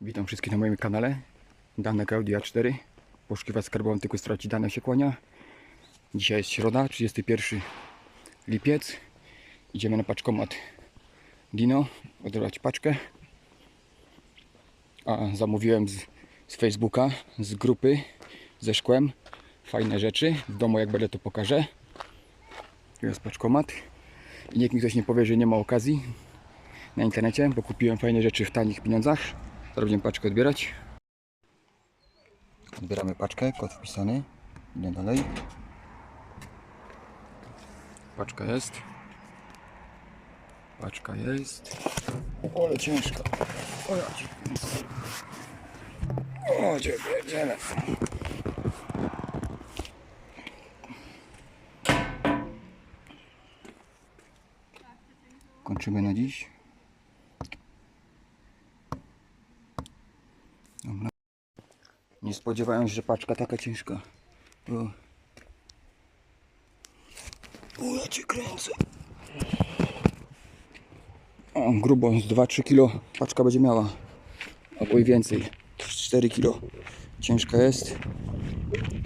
Witam wszystkich na moim kanale. Danek Audi A4. Poszukiwać skarbową tylko straci dane się kłania. Dzisiaj jest środa, 31 lipiec. Idziemy na paczkomat Dino, odebrać paczkę. A zamówiłem z, z Facebooka, z grupy, ze szkłem. Fajne rzeczy. W domu jak będę to pokażę. Tu jest paczkomat. I niech mi ktoś nie powie, że nie ma okazji na internecie, bo kupiłem fajne rzeczy w tanich pieniądzach. Teraz będziemy paczkę odbierać. Odbieramy paczkę, kod wpisany. Idę dalej. Paczka jest. Paczka jest. O, ale ciężka. O, ja. O, cię. Kończymy na dziś. Dobra. Nie spodziewałem że paczka taka ciężka. O, o ja cię kręcę. O, grubo, z 2-3 kilo paczka będzie miała. Albo i więcej. 4 kilo. Ciężka jest.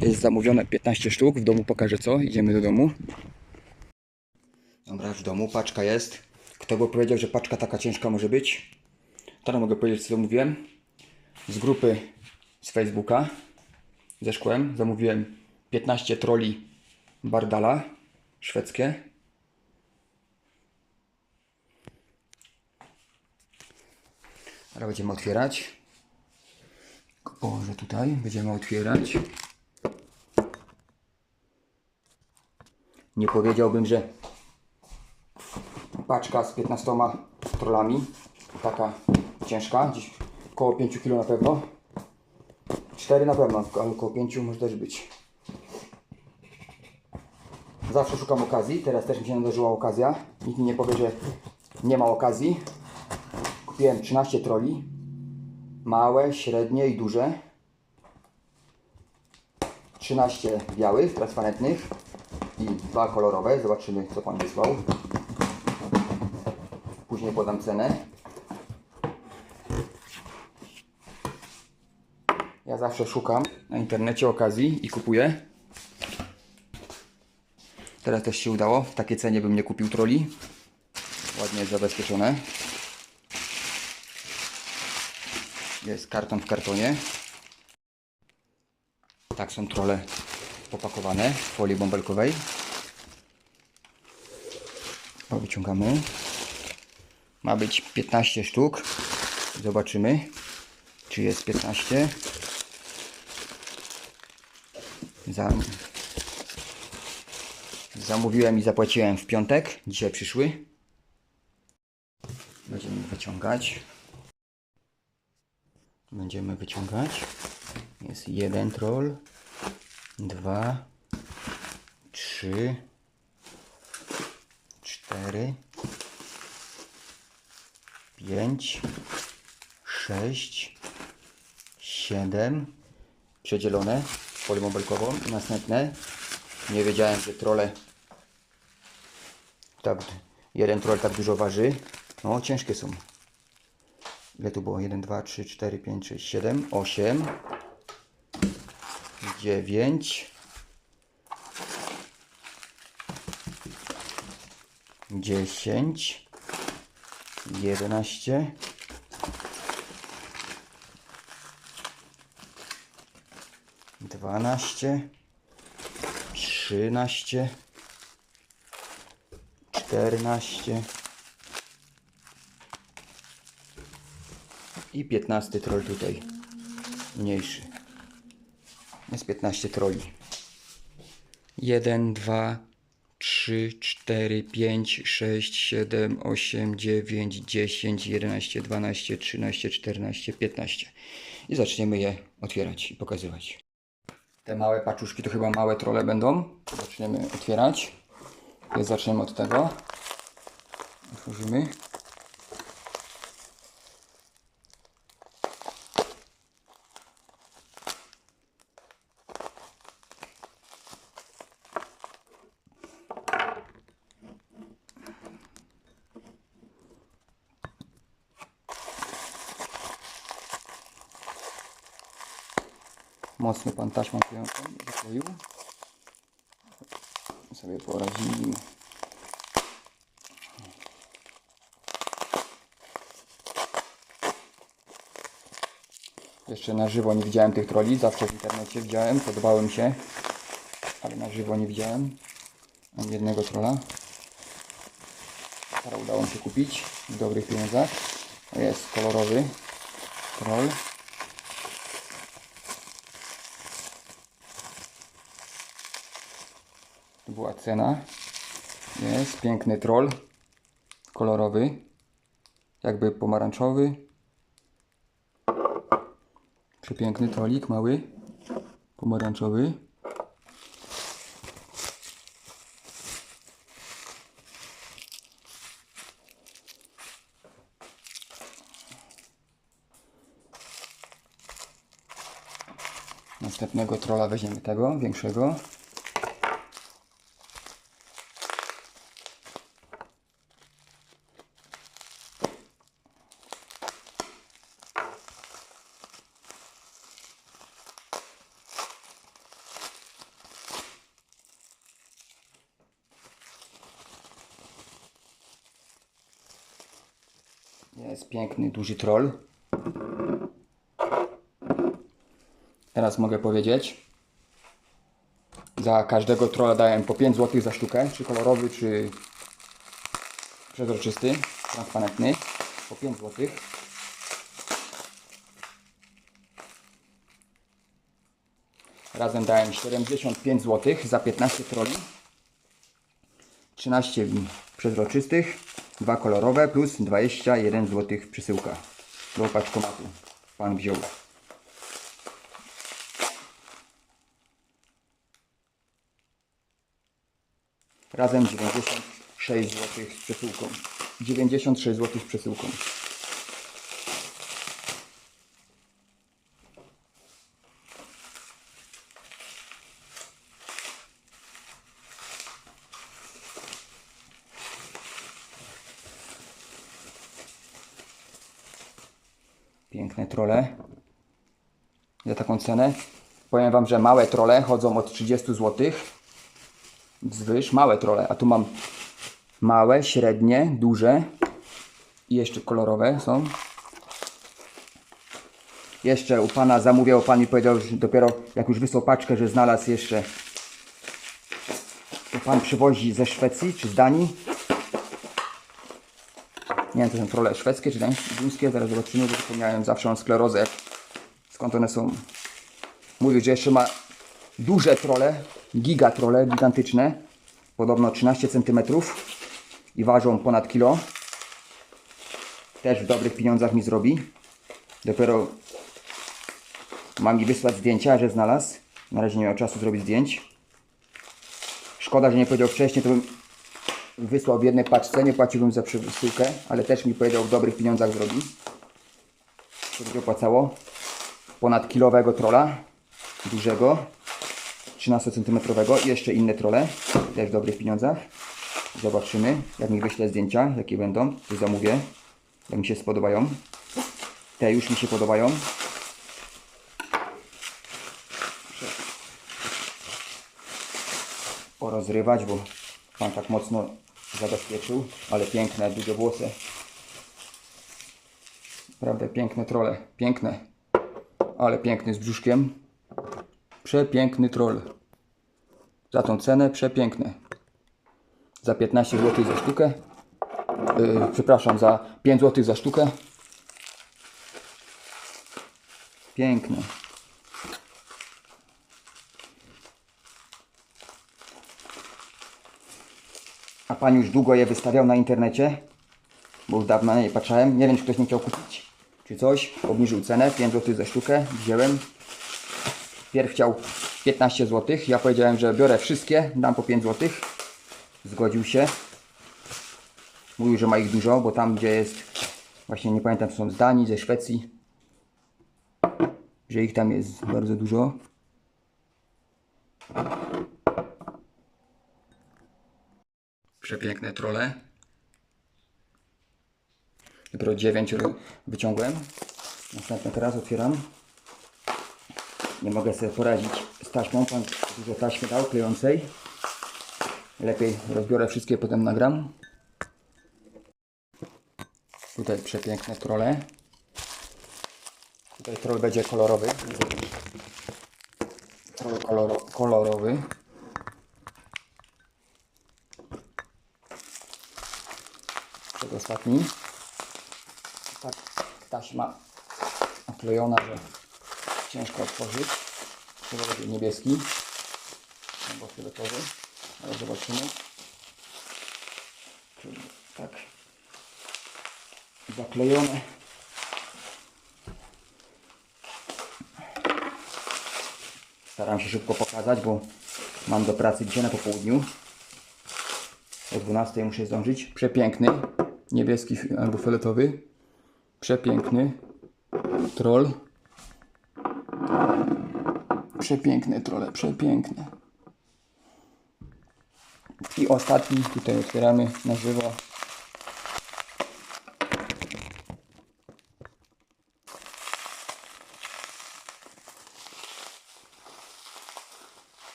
Jest zamówione 15 sztuk. W domu pokażę co. Idziemy do domu. Dobra, w domu. Paczka jest. Kto by powiedział, że paczka taka ciężka może być? Teraz mogę powiedzieć, co zamówiłem. Z grupy z Facebooka ze szkłem zamówiłem 15 troli Bardala szwedzkie. Teraz będziemy otwierać. Położę tutaj, będziemy otwierać. Nie powiedziałbym, że paczka z 15 trollami, taka ciężka, gdzieś około 5 kg na pewno. 4 na pewno, ale około 5 może też być. Zawsze szukam okazji, teraz też mi się nadarzyła okazja. Nikt mi nie powie, że nie ma okazji. Kupiłem 13 troli. Małe, średnie i duże. 13 białych, transparentnych i dwa kolorowe. Zobaczymy, co Pan wysłał. Później podam cenę. Zawsze szukam na internecie okazji i kupuję. Teraz też się udało. W takiej cenie bym nie kupił troli. Ładnie jest zabezpieczone. Jest karton w kartonie. Tak są trole popakowane w folii bąbelkowej. O, wyciągamy. Ma być 15 sztuk. Zobaczymy, czy jest 15. Zam... Zamówiłem i zapłaciłem w piątek. Dzisiaj przyszły. Będziemy wyciągać. Będziemy wyciągać. Jest jeden troll, dwa, trzy, cztery, pięć, sześć, siedem. Przedzielone I następne. Nie wiedziałem, że trole tak, jeden troll tak dużo waży. No, ciężkie są. Ile tu było? 1, 2, 3, 4, 5, 6, 7, 8, 9, 10, 11, 12, 13, 14 i 15 troll tutaj mniejszy. Jest 15 troli. 1, 2 3, 4, 5, 6, 7, 8, 9, 10, 11, 12, 13, 14, 15 i zaczniemy je otwierać i pokazywać te małe paczuszki to chyba małe trole będą. Zaczniemy otwierać. Zaczniemy od tego. Otworzymy Mocny pan taśmą klejącą zakleił. Sobie poradzimy. Jeszcze na żywo nie widziałem tych troli, zawsze w internecie widziałem, podobały mi się, ale na żywo nie widziałem ani jednego trola. Teraz udało mi się kupić w dobrych pieniądzach. Jest kolorowy troll. Cena. Jest piękny troll. Kolorowy. Jakby pomarańczowy. Przepiękny trolik, mały. Pomarańczowy. Następnego trolla weźmiemy tego, większego. Jest piękny, duży troll. Teraz mogę powiedzieć. Za każdego trolla dałem po 5 zł za sztukę, czy kolorowy, czy przezroczysty, transparentny. Po 5 zł. Razem dałem 75 zł za 15 troli. 13 przezroczystych, 2 kolorowe plus 21 zł przesyłka do paczkomatu. Pan wziął. Razem 96 zł z przesyłką. 96 zł z przesyłką. Piękne trole. Za taką cenę. Powiem Wam, że małe trole chodzą od 30 zł wzwyż, małe trole, a tu mam małe, średnie, duże i jeszcze kolorowe są. Jeszcze u Pana zamówił, Pan powiedział, że dopiero jak już wysłał paczkę, że znalazł jeszcze to Pan przywozi ze Szwecji czy z Danii. Nie wiem, to są trole szwedzkie czy duńskie, zaraz zobaczymy, bo zapomniałem, zawsze mam sklerozę, skąd one są. Mówił, że jeszcze ma duże trole, gigatrole, gigantyczne, podobno 13 cm i ważą ponad kilo. Też w dobrych pieniądzach mi zrobi. Dopiero mam mi wysłać zdjęcia, że znalazł. Na razie nie miał czasu zrobić zdjęć. Szkoda, że nie powiedział wcześniej, to bym wysłał w jednej paczce, nie płaciłbym za przesyłkę, ale też mi powiedział w dobrych pieniądzach zrobi. To się opłacało. Ponad kilowego trola, dużego. 13 cm jeszcze inne trole, też w dobrych pieniądzach. Zobaczymy, jak mi wyśle zdjęcia, jakie będą, to zamówię, jak mi się spodobają. Te już mi się podobają. Porozrywać, bo pan tak mocno zabezpieczył, ale piękne, duże włosy. Naprawdę piękne trole, piękne, ale piękny z brzuszkiem. Przepiękny troll. Za tą cenę przepiękny. Za 15 zł za sztukę. Yy, przepraszam, za 5 zł za sztukę. Piękny. A pan już długo je wystawiał na internecie? Bo już dawno na nie patrzałem. Nie wiem, czy ktoś nie chciał kupić. Czy coś. Obniżył cenę. 5 zł za sztukę. Wziąłem. Pierw chciał 15 zł. Ja powiedziałem, że biorę wszystkie, dam po 5 zł. Zgodził się. Mówił, że ma ich dużo, bo tam gdzie jest, właśnie nie pamiętam, czy są z Danii, ze Szwecji, że ich tam jest bardzo dużo. Przepiękne trole. Dopiero 9 wyciągłem. Następne teraz otwieram. Nie mogę sobie poradzić z taśmą. Pan dużo taśmy dał klejącej. Lepiej rozbiorę wszystkie, potem nagram. Tutaj przepiękne trole. Tutaj troll będzie kolorowy. Troll koloro, kolorowy. Przedostatni. Tak taśma naklejona, że ciężko otworzyć. Chyba będzie niebieski albo fioletowy, ale zobaczymy. Tak zaklejone. Staram się szybko pokazać, bo mam do pracy dzisiaj na popołudniu. O 12 muszę zdążyć. Przepiękny, niebieski albo fioletowy. Przepiękny troll. Przepiękne trole, przepiękne. I ostatni tutaj otwieramy na żywo.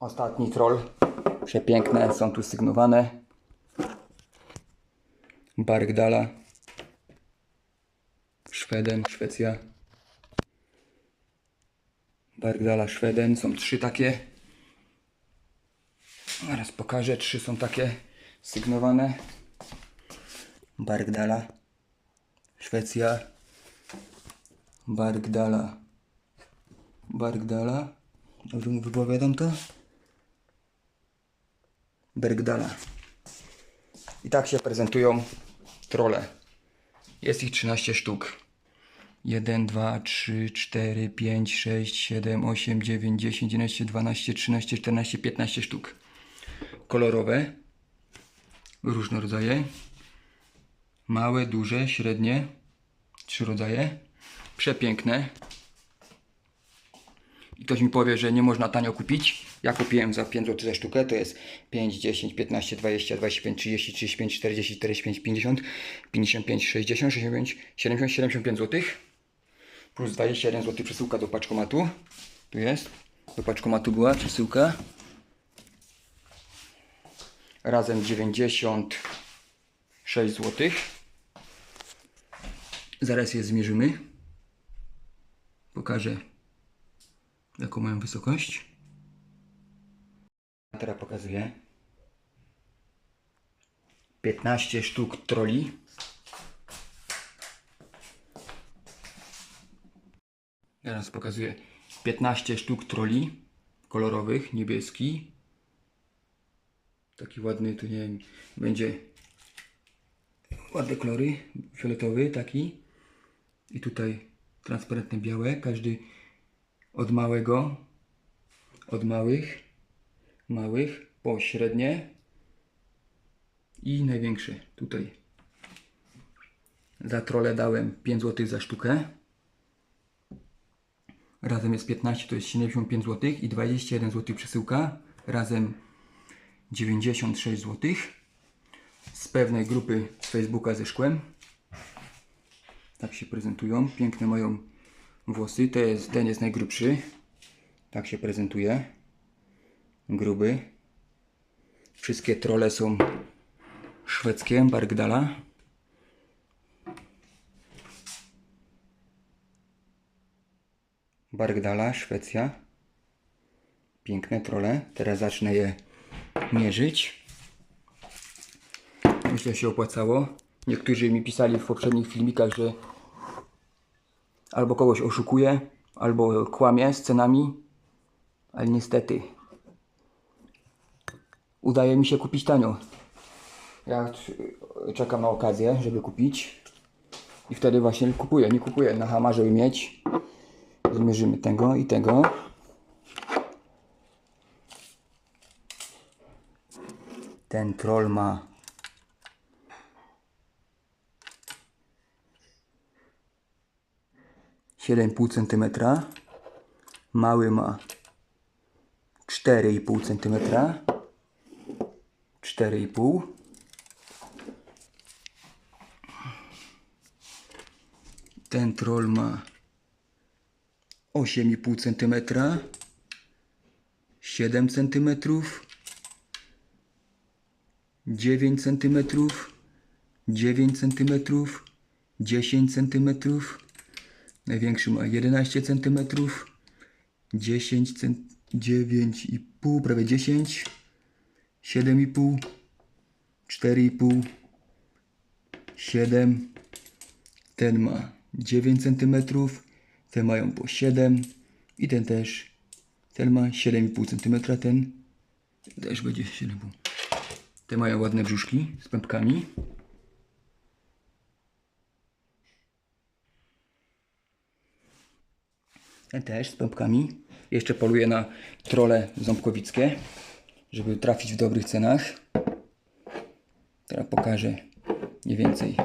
Ostatni troll. Przepiękne, są tu sygnowane. Bargdala. Szweden, Szwecja. Bargdala, Szweden. Są trzy takie. Zaraz pokażę. Trzy są takie sygnowane. Bargdala. Szwecja. Bargdala. Bargdala. Dobrze mu wypowiadam to? Bergdala. I tak się prezentują trole. Jest ich 13 sztuk. 1, 2, 3, 4, 5, 6, 7, 8, 9, 10, 11, 12, 13, 14, 15 sztuk. Kolorowe. Różne rodzaje. Małe, duże, średnie. Trzy rodzaje. Przepiękne. I ktoś mi powie, że nie można tanio kupić. Ja kupiłem za 5 zł za sztukę, to jest 5, 10, 15, 20, 25, 30, 35, 40, 45, 50, 55, 60, 65, 70, 75 zł. Plus 21 zł przesyłka do paczkomatu. Tu jest. Do paczkomatu była przesyłka. Razem 96 zł. Zaraz je zmierzymy. Pokażę jaką mają wysokość. Teraz pokazuję. 15 sztuk troli. Teraz pokazuję 15 sztuk troli kolorowych, niebieski. Taki ładny, tu nie wiem, będzie ładne kolory, fioletowy taki. I tutaj transparentne białe, każdy od małego, od małych, małych, po średnie i największy tutaj. Za trole dałem 5 zł za sztukę. Razem jest 15, to jest 75 zł i 21 zł przesyłka. Razem 96 zł. Z pewnej grupy z Facebooka ze szkłem. Tak się prezentują. Piękne mają włosy. To jest, ten jest najgrubszy. Tak się prezentuje. Gruby. Wszystkie trole są szwedzkie, Bargdala. Bargdala, Szwecja. Piękne trole. Teraz zacznę je mierzyć. Myślę, że się opłacało. Niektórzy mi pisali w poprzednich filmikach, że albo kogoś oszukuje, albo kłamie z cenami, ale niestety udaje mi się kupić tanio. Ja czekam na okazję, żeby kupić i wtedy właśnie kupuję. Nie kupuję na hama, żeby mieć. Zmierzymy tego i tego. Ten troll ma siedem pół centymetra. Mały ma 4,5 centymetra. 4,5 Ten troll ma 8,5 cm, 7 cm, 9 cm, 9 cm, 10 cm, największy ma 11 cm, 10 cm, 9,5, prawie 10, 7,5, 4,5, 7, ten ma 9 cm, te mają po 7 i ten też, ten ma 7,5 cm, ten też będzie 7,5. Te mają ładne brzuszki z pępkami. Ten też z pępkami. Jeszcze poluję na trole ząbkowickie, żeby trafić w dobrych cenach. Teraz pokażę mniej więcej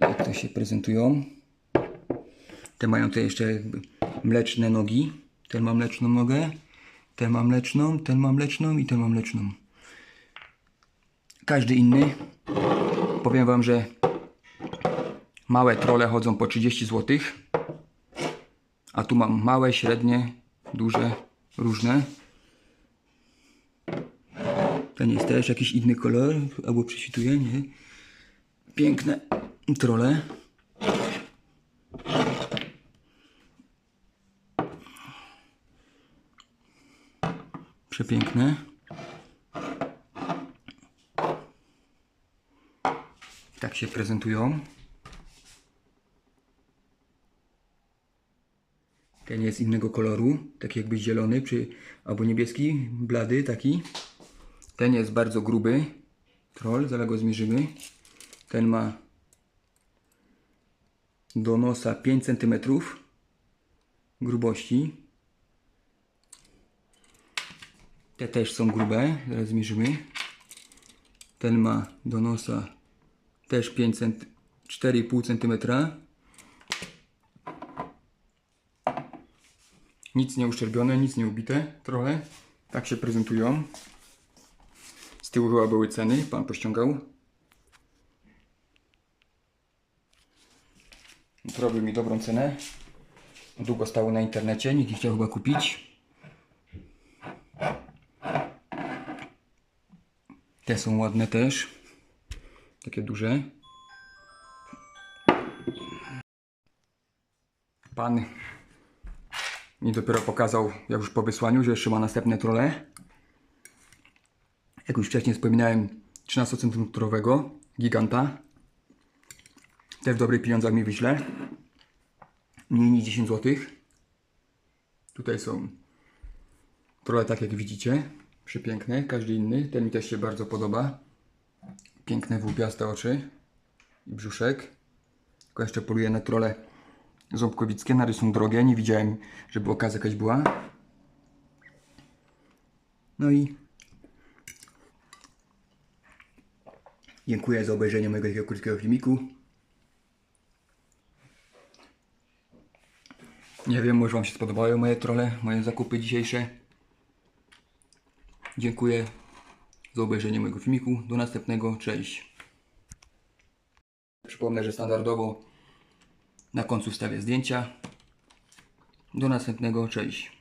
jak to się prezentują. Te mają tutaj jeszcze mleczne nogi. Ten ma mleczną nogę, ten ma mleczną, ten ma mleczną i ten ma mleczną. Każdy inny. Powiem Wam, że małe trole chodzą po 30 zł. A tu mam małe, średnie, duże, różne. Ten jest też jakiś inny kolor, albo prześwituje, nie? Piękne trole. Przepiękne. Tak się prezentują. Ten jest innego koloru, taki jakby zielony, czy, albo niebieski, blady taki. Ten jest bardzo gruby. Troll, zaraz go zmierzymy. Ten ma do nosa 5 cm grubości. Te też są grube, zaraz zmierzymy. Ten ma do nosa też 5 cm, 4,5 cm. Nic nie uszczerbione, nic nie ubite, trochę. Tak się prezentują. Z tyłu chyba były ceny, pan pościągał. Zrobił mi dobrą cenę. Długo stało na internecie, nikt nie chciał chyba kupić. Te są ładne też. Takie duże. Pan mi dopiero pokazał, jak już po wysłaniu, że jeszcze ma następne trole. Jak już wcześniej wspominałem, 13 cm giganta. Te w dobrych pieniądzach mi wyślę. Mniej niż 10 zł. Tutaj są trole tak jak widzicie. Przepiękne, każdy inny. Ten mi też się bardzo podoba. Piękne włupiaste oczy i brzuszek. Tylko jeszcze poluję na trole ząbkowickie. Na rysunku drogie. Nie widziałem, żeby okazja jakaś była. No i dziękuję za obejrzenie mojego takiego krótkiego filmiku. Nie wiem, może Wam się spodobały moje trole, moje zakupy dzisiejsze. Dziękuję za obejrzenie mojego filmiku. Do następnego. Cześć. Przypomnę, że standardowo na końcu wstawię zdjęcia. Do następnego. Cześć.